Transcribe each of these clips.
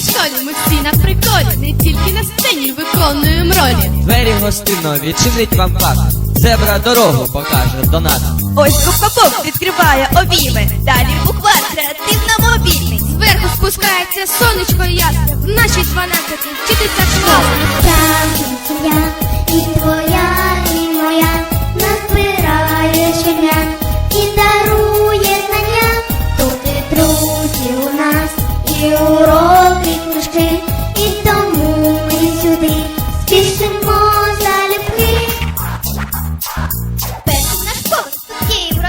столі, ми всі на приколі, не тільки на сцені виконуємо ролі. Двері гостинно відчинить вам пас, Зебра дорогу покаже до нас. Ось купапок відкриває обійми. Далі буква креативна мобільний. Зверху спускається сонечко ясне, в нашій дванадцятій вчитися школи. Спішимо залюбки. Перший наш поверх тут Київ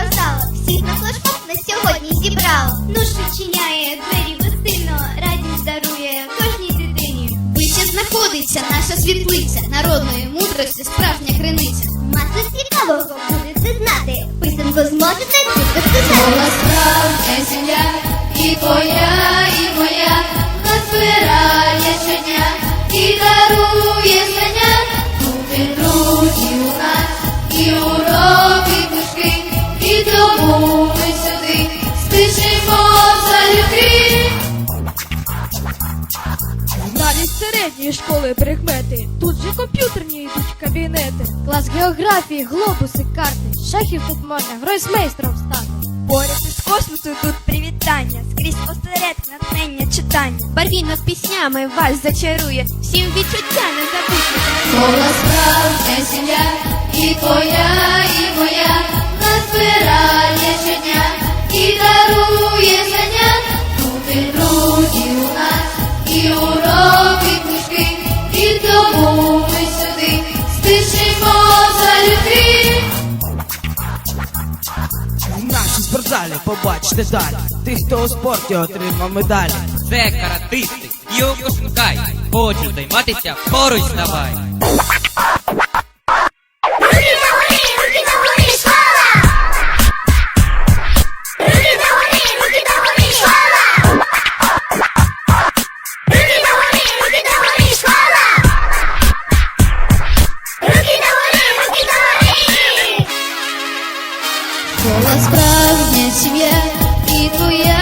всіх на флешмоб на сьогодні зібрала. Ну відчиняє двері гостинно, радість дарує кожній дитині. Вище знаходиться наша світлиця, народної мудрості справжня криниця. Масу цікавого будете знати. Писанку зможете тут Була справжня земля, і твоя, Далі з середньої школи прикмети. Тут же комп'ютерні йдуть кабінети. Клас географії, глобуси, карти. Шахів тут можна гройсмейстром стати. Поряд із космосу тут привітання. Скрізь осередки, натхнення, читання. Барвінок з піснями вас зачарує, всім відчуття не забудьте. Була справжня сім'я, і твоя, і моя, В нашій спортзалі побачите далі тих, хто у спорті отримав медалі. Це каратисти, Юко Шункай. Хочу займатися, поруч давай. Була справжня сім'я, і твоя,